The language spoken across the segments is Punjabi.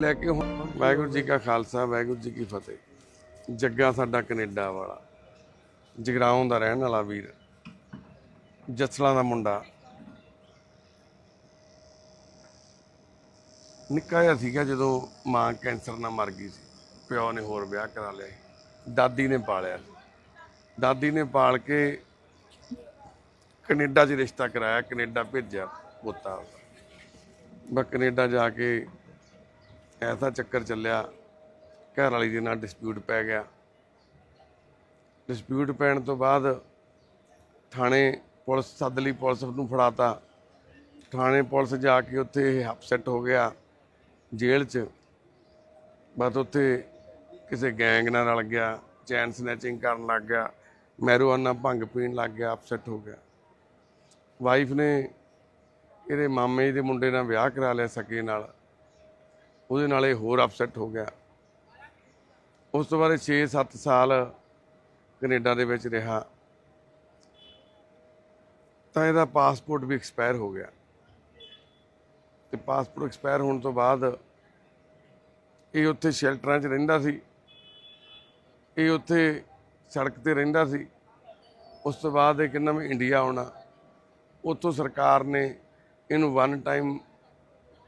ਲੈ ਕੇ ਹੁਣ ਵਾਹਿਗੁਰੂ ਜੀ ਕਾ ਖਾਲਸਾ, ਵਾਹਿਗੁਰੂ ਜੀ ਕੀ ਫਤਿਹ ਜੱਗਾ ਸਾਡਾ ਕੈਨੇਡਾ ਵਾਲਾ, ਜਗਰਾਉਂ ਦਾ ਰਹਿਣ ਵਾਲਾ ਵੀਰ, ਜਸਲਾਂ ਦਾ ਮੁੰਡਾ ਨਿੱਕਾ ਜਿਹਾ ਸੀਗਾ ਜਦੋਂ ਮਾਂ ਕੈਂਸਰ ਨਾਲ ਮਰ ਗਈ ਸੀ, ਪਿਓ ਨੇ ਹੋਰ ਵਿਆਹ ਕਰਾ ਲਿਆ ਸੀ। ਦਾਦੀ ਨੇ ਪਾਲਿਆ ਸੀ। ਦਾਦੀ ਨੇ ਪਾਲ ਕੇ ਕੈਨੇਡਾ 'ਚ ਰਿਸ਼ਤਾ ਕਰਾਇਆ, ਕੈਨੇਡਾ ਭੇਜਿਆ ਪੋਤਾ ਉਹਦਾ ਕੈਨੇਡਾ ਜਾ ਕੇ ਐਸਾ ਚੱਕਰ ਚੱਲਿਆ ਘਰ ਵਾਲੀ ਦੇ ਨਾਲ ਡਿਸਪਿਊਟ ਪੈ ਗਿਆ। ਡਿਸਪਿਊਟ ਪੈਣ ਤੋਂ ਬਾਅਦ ਥਾਣੇ ਪੁਲਿਸ, ਸੱਦ ਲਈ ਪੁਲਿਸ ਨੂੰ ਫੜਾਤਾ। ਥਾਣੇ ਪੁਲਿਸ ਜਾ ਕੇ ਉੱਥੇ ਇਹ ਅਪਸੈਟ ਹੋ ਗਿਆ ਜੇਲ੍ਹ 'ਚ। ਬਸ ਉੱਥੇ ਕਿਸੇ ਗੈਂਗ ਨਾਲ ਰਲ ਗਿਆ ਚੈਨ ਸਨੈਚਿੰਗ ਕਰਨ ਲੱਗ ਗਿਆ ਮੈਰੂਆਨਾ ਭੰਗ ਪੀਣ ਲੱਗ ਗਿਆ ਅਪਸੈਟ ਹੋ ਗਿਆ। ਵਾਈਫ ਨੇ ਇਹਦੇ ਮਾਮੇ ਦੇ ਮੁੰਡੇ ਨਾਲ ਵਿਆਹ ਕਰਾ ਲਿਆ ਸਕੇ ਨਾਲ। ਉਹਦੇ ਨਾਲ ਇਹ ਹੋਰ ਅਪਸੈਟ ਹੋ ਗਿਆ। ਉਸ ਤੋਂ ਬਾਅਦ 6-7 ਸਾਲ ਕੈਨੇਡਾ ਦੇ ਵਿੱਚ ਰਿਹਾ। ਤਾਂ ਇਹਦਾ ਪਾਸਪੋਰਟ ਵੀ ਐਕਸਪਾਇਰ ਹੋ ਗਿਆ। ਤੇ ਪਾਸਪੋਰਟ ਐਕਸਪਾਇਰ ਹੋਣ ਤੋਂ ਬਾਅਦ ਇਹ ਉੱਥੇ ਸ਼ੈਲਟਰਾਂ 'ਚ ਰਹਿੰਦਾ ਸੀ। ਇਹ ਉੱਥੇ ਸੜਕ ਤੇ ਰਹਿੰਦਾ ਸੀ। ਉਸ ਤੋਂ ਬਾਅਦ ਇਹ ਕਹਿੰਦਾ ਮੈਂ ਇੰਡੀਆ ਆਉਣਾ। ਉੱਥੋਂ ਸਰਕਾਰ ਨੇ ਇਹਨੂੰ ਵਨ ਟਾਈਮ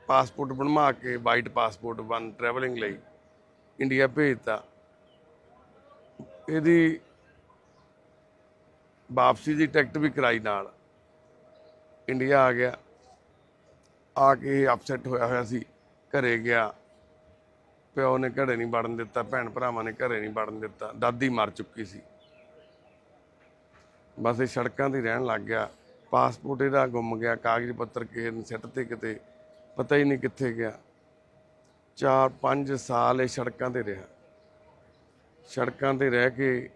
ਪਾਸਪੋਰਟ ਬਣਵਾ ਕੇ ਵਾਈਟ ਪਾਸਪੋਰਟ ਵਨ ਟਰੈਵਲਿੰਗ ਲਈ ਇੰਡੀਆ ਭੇਜਤਾ। ਇਹਦੀ ਵਾਪਸੀ ਦੀ ਟਿਕਟ ਵੀ ਕਰਾਈ ਨਾਲ। ਇੰਡੀਆ ਆ ਗਿਆ। ਆ ਕੇ ਅਪਸੈਟ ਹੋਇਆ ਹੋਇਆ ਸੀ। ਘਰੇ ਗਿਆ। ਪਿਓ ਨੇ ਘਰੇ ਨਹੀਂ ਵੜਨ ਦਿੱਤਾ, ਭੈਣ ਭਰਾਵਾਂ ਨੇ ਘਰੇ ਨਹੀਂ ਵੜਨ ਦਿੱਤਾ। ਦਾਦੀ ਮਰ ਚੁੱਕੀ ਸੀ। ਬਸ ਇਹ ਸੜਕਾਂ ਤੇ ਰਹਿਣ ਲੱਗ ਗਿਆ। ਪਾਸਪੋਰਟ ਇਹਦਾ ਗੁੰਮ ਗਿਆ। ਕਾਗਜ਼ ਪੱਤਰ ਕਿਸੇ ਨੇ ਸਿੱਟ ਤੇ ਕਿਤੇ ਪਤਾ ਹੀ ਨਹੀਂ ਕਿੱਥੇ ਗਿਆ। 4-5 ਸਾਲ ਇਹ ਸੜਕਾਂ ਤੇ ਰਿਹਾ। ਸੜਕਾਂ ਤੇ ਰਹਿ ਕੇ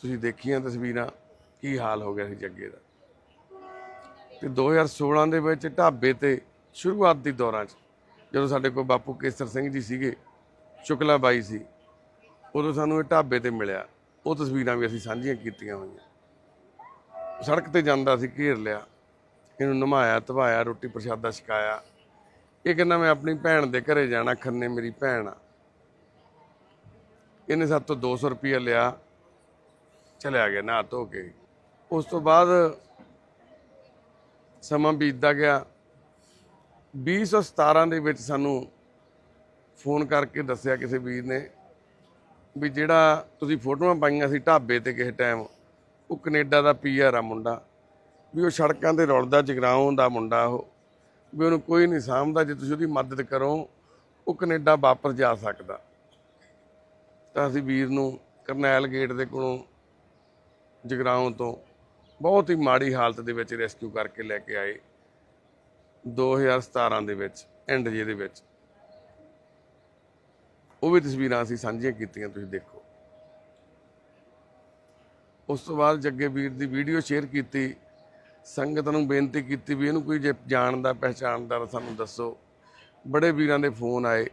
ਤੁਸੀਂ ਦੇਖੀਆਂ ਤਸਵੀਰਾਂ, ਕੀ ਹਾਲ ਹੋ ਗਿਆ ਸੀ ਜੱਗੇ ਦਾ। ਤੇ 2016 ਦੇ ਵਿੱਚ ਢਾਬੇ ਤੇ ਸ਼ੁਰੂਆਤ ਦੀ ਦੌਰਾਂ 'ਚ ਜਦੋਂ ਸਾਡੇ ਕੋਲ ਬਾਪੂ ਕੇਸਰ ਸਿੰਘ ਜੀ ਸੀਗੇ, ਸ਼ੁਕਲਾ ਬਾਈ ਸੀ, ਉਦੋਂ ਸਾਨੂੰ ਇਹ ਢਾਬੇ ਤੇ ਮਿਲਿਆ। ਉਹ ਤਸਵੀਰਾਂ ਵੀ ਅਸੀਂ ਸਾਂਝੀਆਂ ਕੀਤੀਆਂ ਹੋਈਆਂ। ਸੜਕ ਤੇ ਜਾਂਦਾ ਸੀ ਘੇਰ ਲਿਆ। ਇਹਨੂੰ ਨਮਾਇਆ, ਧਵਾਇਆ, ਰੋਟੀ ਪ੍ਰਸ਼ਾਦਾ ਛਕਾਇਆ। ਇਹ ਕਹਿੰਦਾ ਮੈਂ ਆਪਣੀ ਭੈਣ ਦੇ ਘਰੇ ਜਾਣਾ, ਖੰਨੇ ਮੇਰੀ ਭੈਣ ਆ। ਇਹਨੇ ਸਾਡੇ ਤੋਂ 200 ਰੁਪਏ ਲਿਆ, ਚਲਿਆ ਗਿਆ, ਨਹਾ ਧੋ ਕੇ। ਉਸ ਤੋਂ ਬਾਅਦ ਸਮਾਂ ਬੀਤਦਾ ਗਿਆ। 2017 ਦੇ ਵਿੱਚ ਸਾਨੂੰ ਫੋਨ ਕਰਕੇ ਦੱਸਿਆ ਕਿਸੇ ਵੀਰ ਨੇ ਵੀ ਜਿਹੜਾ ਤੁਸੀਂ ਫੋਟੋਆਂ ਪਾਈਆਂ ਸੀ ਢਾਬੇ ਤੇ ਕਿਸੇ ਟਾਈਮ, ਉਹ ਕੈਨੇਡਾ ਦਾ ਪੀਆਰ ਆ ਮੁੰਡਾ। ਵੀ ਉਹ ਸੜਕਾਂ ਤੇ ਰੁਲਦਾ, ਜਗਰਾਉਂ ਦਾ ਮੁੰਡਾ ਉਹ। ਵੀ ਉਹਨੂੰ ਕੋਈ ਨਹੀਂ ਸਾਂਭਦਾ, ਜੇ ਤੁਸੀਂ ਉਹਦੀ ਮਦਦ ਕਰੋ, ਉਹ ਕੈਨੇਡਾ ਵਾਪਸ ਜਾ ਸਕਦਾ। ਤਾਂ ਅਸੀਂ ਵੀਰ ਨੂੰ ਕਰਨੈਲ ਗੇਟ ਦੇ ਕੋਲੋਂ ਜਗਰਾਉਂ ਤੋਂ ਬਹੁਤ ਹੀ ਮਾੜੀ ਹਾਲਤ ਦੇ ਵਿੱਚ ਰੈਸਕਿਊ ਕਰਕੇ ਲੈ ਕੇ ਆਏ 2017 ਦੇ ਵਿੱਚ, ਐਂਡ ਜੇ ਦੇ ਵਿੱਚ। ਉਹ ਵੀ ਤਸਵੀਰਾਂ ਅਸੀਂ ਸਾਂਝੀਆਂ ਕੀਤੀਆਂ, ਤੁਸੀਂ ਦੇਖੋ। ਉਸ ਤੋਂ ਬਾਅਦ ਜੱਗੇ ਵੀਰ ਦੀ ਵੀਡੀਓ ਸ਼ੇਅਰ ਕੀਤੀ ਸੰਗਤ ਨੂੰ ਬੇਨਤੀ ਕੀਤੀ ਵੀ ਇਹਨੂੰ ਕੋਈ ਜੇ ਜਾਣਦਾ ਪਹਿਚਾਣਦਾ ਤਾਂ ਸਾਨੂੰ ਦੱਸੋ। ਬੜੇ ਵੀਰਾਂ ਦੇ ਫੋਨ ਆਏ।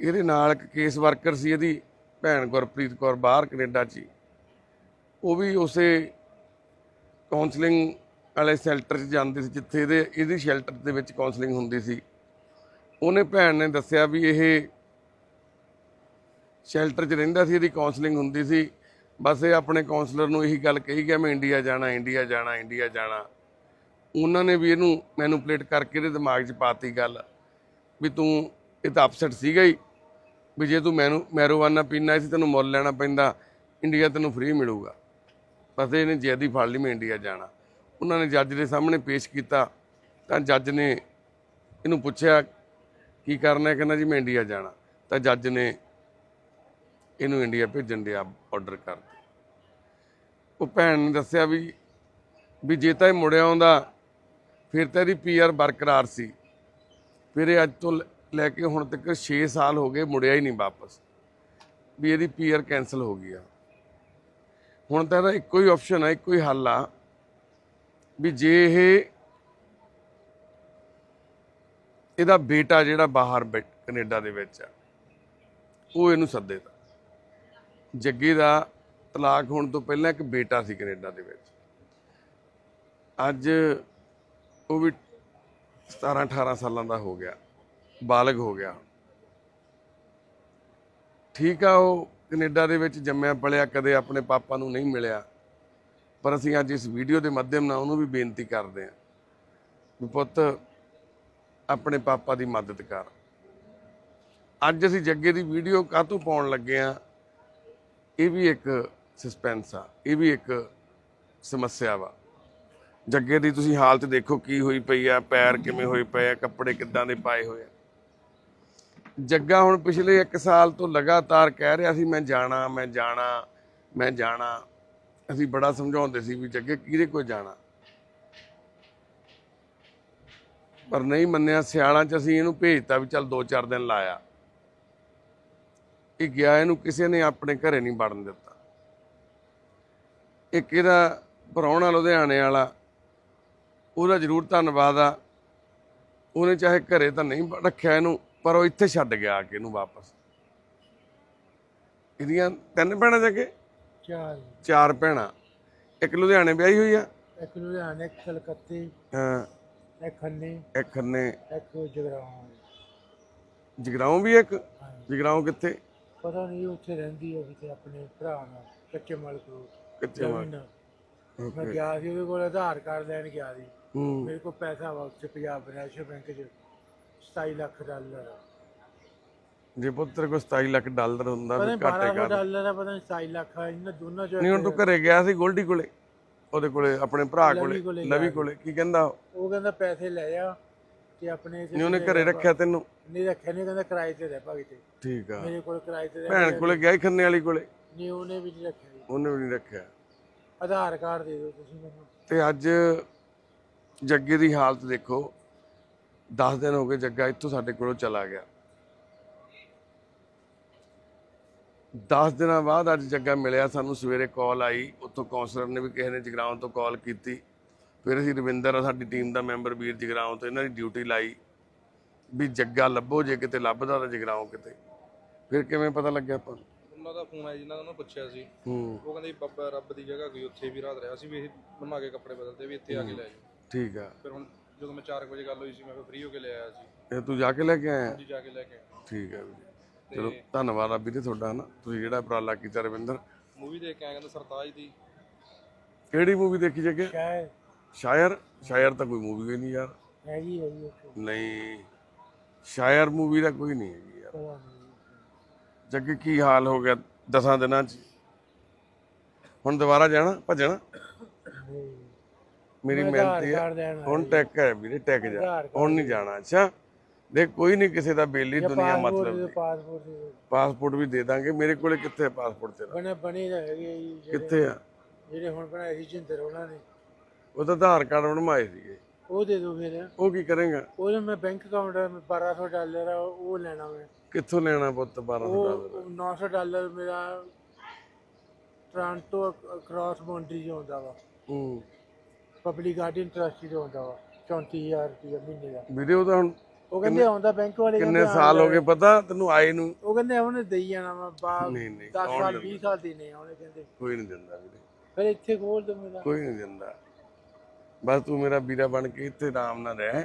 ਇਹਦੇ ਨਾਲ ਇੱਕ ਕੇਸ ਵਰਕਰ ਸੀ ਇਹਦੀ, ਭੈਣ ਗੁਰਪ੍ਰੀਤ ਕੌਰ, ਬਾਹਰ ਕੈਨੇਡਾ 'ਚ ਹੀ। ਉਹ ਵੀ ਉਸੇ ਕਾਉਂਸਲਿੰਗ ਵਾਲੇ ਸ਼ੈਲਟਰ 'ਚ ਜਾਂਦੀ ਸੀ, ਜਿੱਥੇ ਇਹਦੇ, ਇਹਦੀ ਸ਼ੈਲਟਰ ਦੇ ਵਿੱਚ ਕਾਉਂਸਲਿੰਗ ਹੁੰਦੀ ਸੀ। ਉਹਨੇ ਭੈਣ ਨੇ ਦੱਸਿਆ ਵੀ ਇਹ ਸ਼ੈਲਟਰ 'ਚ ਰਹਿੰਦਾ ਸੀ, ਇਹਦੀ ਕਾਉਂਸਲਿੰਗ ਹੁੰਦੀ ਸੀ। ਬਸ ਇਹ ਆਪਣੇ ਕਾਉਂਸਲਰ ਨੂੰ ਇਹੀ ਗੱਲ ਕਹੀ ਗਿਆ ਮੈਂ ਇੰਡੀਆ ਜਾਣਾ ਇੰਡੀਆ ਜਾਣਾ ਇੰਡੀਆ ਜਾਣਾ। ਉਹਨਾਂ ਨੇ ਵੀ ਇਹਨੂੰ ਮੈਨੂਪਲੇਟ ਕਰਕੇ ਇਹਦੇ ਦਿਮਾਗ 'ਚ ਪਾਤੀ ਗੱਲ ਵੀ ਤੂੰ, ਇਹ ਤਾਂ ਅਪਸੈਟ ਸੀਗਾ ਹੀ ਵੀ ਜੇ ਤੂੰ ਮੈਨੂੰ ਮੈਰੋਵਾਨਾ ਪੀਣਾ ਸੀ, ਤੈਨੂੰ ਮੁੱਲ ਲੈਣਾ ਪੈਂਦਾ ਇੰਡੀਆ ਤੈਨੂੰ ਫ੍ਰੀ ਮਿਲੂਗਾ। ਬਸ ਇਹਨੇ ਜੈਦੀ ਫੜ ਲਈ, ਮੈਂ ਇੰਡੀਆ ਜਾਣਾ। ਉਹਨਾਂ ਨੇ ਜੱਜ ਦੇ ਸਾਹਮਣੇ ਪੇਸ਼ ਕੀਤਾ, ਤਾਂ ਜੱਜ ਨੇ ਇਹਨੂੰ ਪੁੱਛਿਆ, ਕੀ ਕਰਨਾ ਹੈ? ਕਹਿੰਦਾ ਜੀ ਮੈਂ ਇੰਡੀਆ ਜਾਣਾ। ਤਾਂ ਜੱਜ ਨੇ ਇਹਨੂੰ ਇੰਡੀਆ ਭੇਜਣ ਦੇ ਆਰਡਰ ਕਰ ਉਹ ਭੈਣ ਨੇ ਦੱਸਿਆ ਵੀ ਵੀ ਜੇ ਤਾਂ ਇਹ ਮੁੜਿਆ ਆਉਂਦਾ, ਫਿਰ ਤਾਂ ਇਹਦੀ ਪੀਆਰ ਬਰਕਰਾਰ ਸੀ। ਫਿਰ ਇਹ ਅੱਜ ਤੋਂ ਲ- ਲੈ ਕੇ ਹੁਣ ਤੱਕ 6 ਸਾਲ ਹੋ ਗਏ ਮੁੜਿਆ ਹੀ ਨਹੀਂ ਵਾਪਸ। ਵੀ ਇਹਦੀ ਪੀਆਰ ਕੈਨਸਲ ਹੋ ਗਈ ਆ। ਹੁਣ ਤਾਂ ਇਹਦਾ ਇੱਕੋ ਹੀ ਆਪਸ਼ਨ ਆ, ਇੱਕੋ ਹੀ ਹੱਲ ਆ। ਵੀ ਜੇ ਇਹ, ਇਹਦਾ ਬੇਟਾ ਜਿਹੜਾ ਬਾਹਰ ਬੈਠ ਕੈਨੇਡਾ ਦੇ ਵਿੱਚ ਆ, ਉਹ ਇਹਨੂੰ ਸੱਦੇ ਤਾਂ ਜੱਗੇ ਦਾ ਤਲਾਕ ਹੋਣ ਤੋਂ ਪਹਿਲਾਂ ਇੱਕ ਬੇਟਾ ਸੀ ਕੈਨੇਡਾ ਦੇ ਵਿੱਚ। ਅੱਜ ਉਹ ਵੀ 17 18 ਸਾਲਾਂ ਦਾ ਹੋ ਗਿਆ, ਬਾਲਗ ਹੋ ਗਿਆ। ਠੀਕ ਆ, ਉਹ ਕੈਨੇਡਾ ਦੇ ਵਿੱਚ ਜੰਮਿਆ ਪਲਿਆ ਕਦੇ ਆਪਣੇ ਪਾਪਾ ਨੂੰ ਨਹੀਂ ਮਿਲਿਆ। ਪਰ ਅਸੀਂ ਅੱਜ ਇਸ ਵੀਡੀਓ ਦੇ ਮਾਧਿਅਮ ਨਾਲ ਉਹਨੂੰ ਵੀ ਬੇਨਤੀ ਕਰਦੇ ਹਾਂ ਵੀ ਪੁੱਤ, ਆਪਣੇ ਪਾਪਾ ਦੀ ਮਦਦ ਕਰ। ਅੱਜ ਅਸੀਂ ਜੱਗੇ ਦੀ ਵੀਡੀਓ ਕਾਹਤੋਂ ਪਾਉਣ ਲੱਗੇ ਆ ਇਹ ਵੀ ਇੱਕ ਸਸਪੈਂਸ ਆ, ਇਹ ਵੀ ਇੱਕ ਸਮੱਸਿਆ ਵਾ। ਜੱਗੇ ਦੀ ਤੁਸੀਂ ਹਾਲਤ ਦੇਖੋ ਕੀ ਹੋਈ ਪਈ ਆ, ਪੈਰ ਕਿਵੇਂ ਹੋਏ ਪਏ ਆ, ਕੱਪੜੇ ਕਿੱਦਾਂ ਦੇ ਪਾਏ ਹੋਏ ਆ। ਜੱਗਾ ਹੁਣ ਪਿਛਲੇ 1 ਸਾਲ ਤੋਂ ਲਗਾਤਾਰ ਕਹਿ ਰਿਹਾ ਸੀ, ਮੈਂ ਜਾਣਾ ਮੈਂ ਜਾਣਾ ਮੈਂ ਜਾਣਾ। ਅਸੀਂ ਬੜਾ ਸਮਝਾਉਂਦੇ ਸੀ ਵੀ ਜੱਗੇ ਕਿਹਦੇ ਕੋਲ ਜਾਣਾ। ਪਰ ਨਹੀਂ ਮੰਨਿਆ, ਸਿਆਲਾਂ 'ਚ ਅਸੀਂ ਇਹਨੂੰ ਭੇਜਤਾ ਵੀ ਚੱਲ 2-4 ਦਿਨ ਲਾਇਆ। ਇਹ ਗਿਆ ਇਹਨੂੰ ਕਿਸੇ ਨੇ ਆਪਣੇ ਘਰੇ ਨਹੀਂ ਵੜਨ ਦਿੱਤਾ। ਇੱਕ ਇਹਦਾ ਪ੍ਰਾਹੁਣਾ ਲੁਧਿਆਣੇ ਵਾਲਾ ਉਹਦਾ ਜ਼ਰੂਰ ਧੰਨਵਾਦ ਆ। ਉਹਨੇ ਚਾਹੇ ਘਰੇ ਤਾਂ ਨਹੀਂ ਰੱਖਿਆ ਇਹਨੂੰ ਪਰ ਉਹ ਇੱਥੇ ਛੱਡ ਗਿਆ ਆ ਕੇ ਇਹਨੂੰ ਵਾਪਸ। ਇਹਦੀਆਂ ਤਿੰਨ ਭੈਣਾਂ ਜੱਗੇ ਚਾਰ। ਚਾਰ ਭੈਣਾਂ। ਇੱਕ ਲੁਧਿਆਣੇ ਵਿਆਹੀ ਹੋਈ ਆ? ਇੱਕ ਲੁਧਿਆਣੇ ਇੱਕ ਕਲਕੱਤੇ ਹਾਂ। ਇੱਕ ਖੰਨੇ। ਇੱਕ ਖੰਨੇ। ਇੱਕ ਜਗਰਾਉਂ। ਜਗਰਾਉਂ ਵੀ ਇੱਕ? ਜਗਰਾਉਂ ਕਿੱਥੇ? ਪਤਾ ਨਹੀਂ ਉੱਥੇ ਰਹਿੰਦੀ ਹੈ ਕਿਤੇ ਆਪਣੇ ਭਰਾ ਨਾਲ ਕੱਚੇ ਮਲ ਕੋਲ ਵਾ ਜ਼ਮੀਨ। ਮੈਂ ਗਿਆ ਸੀ ਉਹਦੇ ਕੋਲ ਆਧਾਰ ਕਾਰਡ ਲੈਣ ਗਿਆ ਸੀ। ਹੂੰ। ਮੇਰੇ ਕੋਲ ਪੈਸਾ ਵਾ ਉੱਥੇ ਪੰਜਾਬ ਨੈਸ਼ਨਲ ਬੈਂਕ 'ਚ 27 ਲੱਖ ਡਾਲਰ। ਜੇ ਪੁੱਤ ਤੇਰੇ ਕੋਲ 27 ਲੱਖ ਡਾਲਰ ਹੁੰਦਾ ਪਤਾ ਵੀ ਨਹੀਂ ਘਾਟੇ 1200 ਕਰ ਡਾਲਰ ਆ ਪਤਾ ਨਹੀਂ 27 ਲੱਖ ਆ ਇਹਨਾਂ ਦੋਨਾਂ 'ਚੋਂ ਨਹੀਂ ਹੁਣ ਤੂੰ ਘਰੇ ਗਿਆ ਸੀ ਗੋਲਡੀ ਕੋਲੇ ਉਹਦੇ ਕੋਲੇ ਆਪਣੇ ਭਰਾ ਕੋਲੇ ਕੋਲੇ ਲਵੀ ਕੋਲੇ ਕੀ ਕਹਿੰਦਾ ਉਹ? ਉਹ ਕਹਿੰਦਾ ਪੈਸੇ ਲੈ ਜਾ ਤੇ ਆਪਣੇ ਨਹੀਂ ਉਹਨੇ ਘਰੇ ਰੱਖਿਆ ਤੈਨੂੰ? ਨਹੀਂ ਰੱਖਿਆ ਨਹੀਂ ਕਹਿੰਦਾ ਕਿਰਾਏ ਤੇ ਰਹਿ ਭਾਗੀ ਤੇ। ਠੀਕ ਆ। ਮੇਰੇ ਕੋਲ ਕਿਰਾਏ ਤੇ ਰਹਿ ਭੈਣ ਕੋਲੇ ਗਿਆ ਸੀ ਖੰਨੇ ਵਾਲੀ ਕੋਲੇ? ਨਹੀਂ ਉਹਨੇ ਵੀ ਨਹੀਂ ਰੱਖਿਆ ਜੀ। ਉਹਨੇ ਵੀ ਨਹੀਂ ਰੱਖਿਆ। ਆਧਾਰ ਕਾਰਡ ਦੇ ਦਿਓ ਤੁਸੀਂ ਮੈਨੂੰ। ਤੇ ਅੱਜ ਜੱਗੇ ਦੀ ਹਾਲਤ ਦੇਖੋ। 10 ਦਿਨ ਹੋ ਗਏ ਜੱਗਾ ਇੱਥੋਂ ਸਾਡੇ ਕੋਲੋਂ ਚਲਾ ਗਿਆ। 10 ਦਿਨਾਂ ਬਾਅਦ ਅੱਜ ਜੱਗਾ ਮਿਲਿਆ ਸਾਨੂੰ ਸਵੇਰੇ ਕਾਲ ਆਈ। ਉੱਥੋਂ ਕਾਉਂਸਲਰ ਨੇ ਵੀ ਕਿਸੇ ਨੇ ਜਗਰਾਉਂ ਤੋਂ ਕਾਲ ਕੀਤੀ। ਫਿਰ ਅਸੀਂ ਰਵਿੰਦਰ ਆ ਸਾਡੀ ਟੀਮ ਦਾ ਮੈਂਬਰ ਵੀਰ ਜਗਰਾਉਂ ਤੋਂ ਇਹਨਾਂ ਦੀ ਡਿਊਟੀ ਲਾਈ ਵੀ ਜੱਗਾ ਲੱਭੋ ਜੇ ਕਿਤੇ ਲੱਭਦਾ ਤਾਂ ਜਗਰਾਉਂ ਕਿਤੇ। ਫਿਰ ਕਿਵੇਂ ਪਤਾ ਲੱਗਿਆ ਆਪਾਂ? ਉਹਨਾਂ ਦਾ ਫੋਨ ਆਇਆ ਜਿਨ੍ਹਾਂ ਨੂੰ ਪੁੱਛਿਆ ਸੀ। ਹੂੰ। ਉਹ ਕਹਿੰਦੇ ਬਾਬਾ ਰੱਬ ਦੀ ਜਗ੍ਹਾ ਕੋਈ ਉੱਥੇ ਵੀ ਰਾਤ ਰਿਹਾ। ਸੀ ਵੀ ਇਹ ਬਣਾ ਕੇ ਕੱਪੜੇ ਬਦਲਦੇ ਵੀ ਇੱਥੇ ਆ ਕੇ ਲੈ ਜਾਓ। ਠੀਕ ਆ। ਫਿਰ ਹੁਣ ਜਦੋਂ ਮੈਂ 4 ਵਜੇ ਗੱਲ ਹੋਈ ਸੀ ਮੈਂ ਫਿਰ ਫ੍ਰੀ ਹੋ ਕੇ ਲੈ ਆਇਆ ਸੀ। ਇਹ ਤੂੰ ਜਾ ਕੇ ਲੈ ਕੇ ਆਇਆ? ਜੀ ਜਾ ਕੇ ਲੈ ਕੇ ਆਇਆ। ਠੀਕ ਹੈ ਵੀਰੇ। ਚਲੋ ਧੰਨਵਾਦ ਆ ਵੀਰੇ ਤੁਹਾਡਾ ਹਨਾ? ਤੁਸੀਂ ਜਿਹੜਾ ਉਪਰਾਲਾ ਕੀਤਾ ਰਵਿੰਦਰ। ਮੂਵੀ ਦੇਖ ਕੇ ਆਇਆ ਕਹਿੰਦਾ ਸਰਤਾਜ ਦੀ। ਕਿਹੜੀ ਮੂਵੀ ਦੇਖੀ ਜੱਗੇ? ਸ਼ਾਇਦ ਸ਼ਾਇਰ ਸ਼ਾਇਰ ਤਾਂ ਕੋਈ ਮੂਵੀ ਹੀ ਨਹੀਂ ਯਾਰ। ਹੈਗੀ ਹੈਗੀ ਉੱਥੇ। ਨਹੀਂ ਸ਼ਾਇਰ ਮੂਵੀ ਦਾ ਕੋਈ ਨਹੀਂ ਹੈਗੀ ਯਾਰ। ਜੱਗੇ ਕੀ ਹਾਲ ਹੋ ਗਿਆ ਦਸਾਂ ਦਿਨਾਂ ਚ? ਹੁਣ ਦੁਬਾਰਾ ਜਾਣਾ ਭੱਜਣਾ? ਮੇਰੀ ਮਿਹਨਤੀ ਹੈ ਹੁਣ ਟੈਕ ਹੈ ਵੀਰੇ ਟੈਕ ਜਾ। ਹੁਣ ਨਹੀਂ ਜਾਣਾ ਅੱਛਾ? ਦੇਖ ਕੋਈ ਨਹੀਂ ਕਿਸੇ ਦਾ ਬੇਲੀ ਦੁਨੀਆ ਮਤਲਬ ਪਾਸਪੋਰਟ ਵੀ ਦੇ ਦਾਂਗੇ। ਮੇਰੇ ਕੋਲੇ ਕਿੱਥੇ ਪਾਸਪੋਰਟ ਤੇਰਾ? ਬਣੇ ਬਣੇ ਹੈਗੇ ਕਿੱਥੇ ਆ? ਜਿਹੜੇ ਹੁਣ ਬਣਾਏ ਸੀ ਜਿੰਦਰ ਉਹਨਾਂ ਨੇ। ਉਹ ਤਾਂ ਆਧਾਰ ਕਾਰਡ ਬਣਵਾਏ ਸੀਗੇ। ਉਹ ਦੇ ਦਿਓ ਫਿਰ। ਉਹ ਕੀ ਕਰੇਗਾ? ਉਹਦੇ ਮੈਂ ਬੈਂਕ ਅਕਾਊਂਟ 1200 ਡਾਲਰ ਆ ਉਹ ਲੈਣਾ ਮੈਂ। ਕਿੱਥੋਂ ਲੈਣਾ ਪੁੱਤ 1200 ਡਾਲਰ? ਉਹ 900 ਡਾਲਰ ਮੇਰਾ ਟ੍ਰਾਂਟੋ ਕ੍ਰਾਸ ਬਾਉਂਡਰੀ ਜੋ ਹੁੰਦਾ ਵਾ। ਹੂੰ। ਪਬਲਿਕ ਗਾਰਡਨ ਟਰਸਟੀ ਜੋ ਹੁੰਦਾ ਵਾ 34000 ਰੁਪਏ ਮਹੀਨੇ ਦਾ। ਵੀਡੀਓ ਤਾਂ ਹੁਣ ਉਹ ਕਹਿੰਦੇ ਆਉਂਦਾ ਬੈਂਕ ਵਾਲੇ ਕਿੰਨੇ ਸਾਲ ਹੋ ਗਏ ਪਤਾ ਤੈਨੂੰ ਆਏ ਨੂੰ? ਉਹ ਕਹਿੰਦੇ ਉਹਨੇ ਦੇਈ ਜਾਣਾ ਵਾ ਬਾ ਨਹੀਂ ਨਹੀਂ 10 ਕੌਣ ਸਾਲ ਦਿੰਦਾ? 20 ਸਾਲ ਦੀ ਨੇ ਉਹਨੇ ਕਹਿੰਦੇ। ਕੋਈ ਨਹੀਂ ਦਿੰਦਾ ਵੀਰੇ। ਫਿਰ ਇੱਥੇ ਖੋਲ ਦੋ ਮੇਰਾ। ਕੋਈ ਨਹੀਂ ਦਿੰਦਾ। ਬਸ ਤੂੰ ਮੇਰਾ ਵੀਰਾ ਬਣ ਕੇ ਇੱਥੇ ਆਰਾਮ ਨਾਲ ਰਹਿ,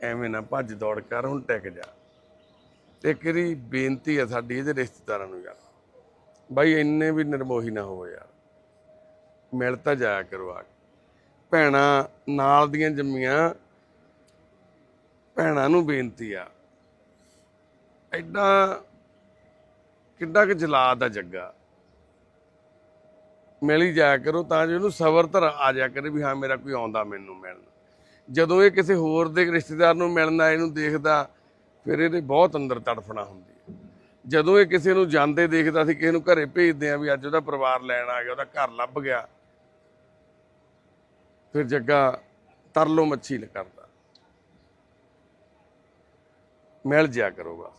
ਐਵੇਂ ਨਾ ਭੱਜ ਦੌੜ ਕਰ, ਹੁਣ ਟਿਕ ਜਾ। ਤੇ ਇੱਕ ਇਹਦੀ ਬੇਨਤੀ ਆ ਸਾਡੀ ਇਹਦੇ ਰਿਸ਼ਤੇਦਾਰਾਂ ਨੂੰ ਯਾਰ। ਬਾਈ ਇੰਨੇ ਵੀ ਨਿਰਮੋਹੀ ਨਾ ਹੋਵੋ ਯਾਰ। ਮਿਲ ਤਾਂ ਜਾਇਆ ਕਰੋ ਆ ਕੇ। ਭੈਣਾਂ ਨਾਲ ਦੀਆਂ ਜੰਮੀਆਂ, ਭੈਣਾਂ ਨੂੰ ਬੇਨਤੀ ਆ। ਐਡਾ ਕਿੱਡਾ ਕਿ ਜਲਾਦ ਦਾ ਜੱਗਾ। ਮਿਲ ਹੀ ਜਾਇਆ ਕਰੋ ਤਾਂ ਜੋ ਇਹਨੂੰ ਸਬਰ ਧਰ ਆ ਜਾਇਆ ਕਰੇ ਵੀ ਹਾਂ, ਮੇਰਾ ਕੋਈ ਆਉਂਦਾ ਮੈਨੂੰ ਮਿਲਣ। ਜਦੋਂ ਇਹ ਕਿਸੇ ਹੋਰ ਦੇ ਰਿਸ਼ਤੇਦਾਰ ਨੂੰ ਮਿਲਣਾ ਇਹਨੂੰ ਦੇਖਦਾ, ਫਿਰ ਇਹਦੇ ਬਹੁਤ ਅੰਦਰ ਤੜਫਣਾ ਹੁੰਦੀ ਹੈ। ਜਦੋਂ ਇਹ ਕਿਸੇ ਨੂੰ ਜਾਂਦੇ ਦੇਖਦਾ ਸੀ ਕਿਸੇ ਨੂੰ ਘਰੇ ਭੇਜਦੇ ਆ ਵੀ ਅੱਜ ਉਹਦਾ ਪਰਿਵਾਰ ਲੈਣ ਆ ਗਿਆ, ਉਹਦਾ ਘਰ ਲੱਭ ਗਿਆ, ਫਿਰ ਜੱਗਾ ਤਰਲੋ ਮੱਛੀ ਕਰਦਾ। ਮਿਲ ਜਿਆ ਕਰੋਗਾ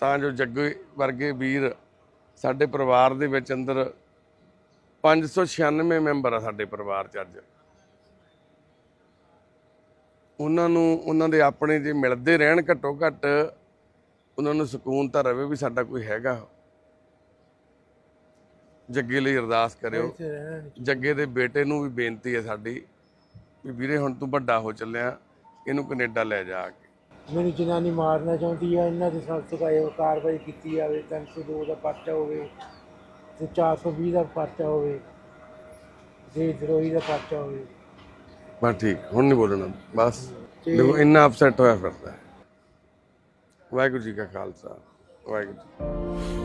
ਤਾਂ ਜੋ ਜੱਗੇ ਵਰਗੇ ਵੀਰ ਸਾਡੇ ਪਰਿਵਾਰ ਦੇ ਵਿੱਚ ਅੰਦਰ 596 ਮੈਂਬਰ ਆ ਸਾਡੇ ਪਰਿਵਾਰ ਚ ਅੱਜ। ਉਹਨਾਂ ਨੂੰ ਉਹਨਾਂ ਦੇ ਆਪਣੇ ਜੇ ਮਿਲਦੇ ਰਹਿਣ ਘੱਟੋ ਘੱਟ ਉਹਨਾਂ ਨੂੰ ਸਕੂਨ ਤਾਂ ਰਵੇ ਵੀ ਸਾਡਾ ਕੋਈ ਹੈਗਾ। ਜੱਗੇ ਲਈ ਅਰਦਾਸ ਕਰਿਓ। ਜੱਗੇ ਦੇ ਬੇਟੇ ਨੂੰ ਵੀ ਬੇਨਤੀ ਹੈ ਸਾਡੀ ਵੀ ਵੀਰੇ ਹੁਣ ਤੂੰ ਵੱਡਾ ਹੋ ਚੱਲਿਆ ਇਹਨੂੰ ਕੈਨੇਡਾ ਲੈ ਜਾ ਕੇ। ਮੈਨੂੰ ਜਨਾਨੀ ਮਾਰਨਾ ਚਾਹੁੰਦੀ ਆ ਇਹਨਾਂ ਦੇ ਸਖਤ ਕਾਰਵਾਈ ਕੀਤੀ ਜਾਵੇ 302 ਦਾ ਪਰਚਾ ਹੋਵੇ। ਤੇ 420 ਦਾ ਪਰਚਾ ਹੋਵੇ ਦੇ ਦਰੋਹੀ ਦਾ ਪਰਚਾ ਹੋਵੇ। ਬਸ ਠੀਕ ਹੁਣ ਨਹੀਂ ਬੋਲਣਾ। ਬਸ ਦੇਖੋ ਇੰਨਾ ਅਪਸੈਟ ਹੋਇਆ ਫਿਰਦਾ। ਵਾਹਿਗੁਰੂ ਜੀ ਕਾ ਖਾਲਸਾ ਵਾਹਿਗੁਰੂ ਜੀ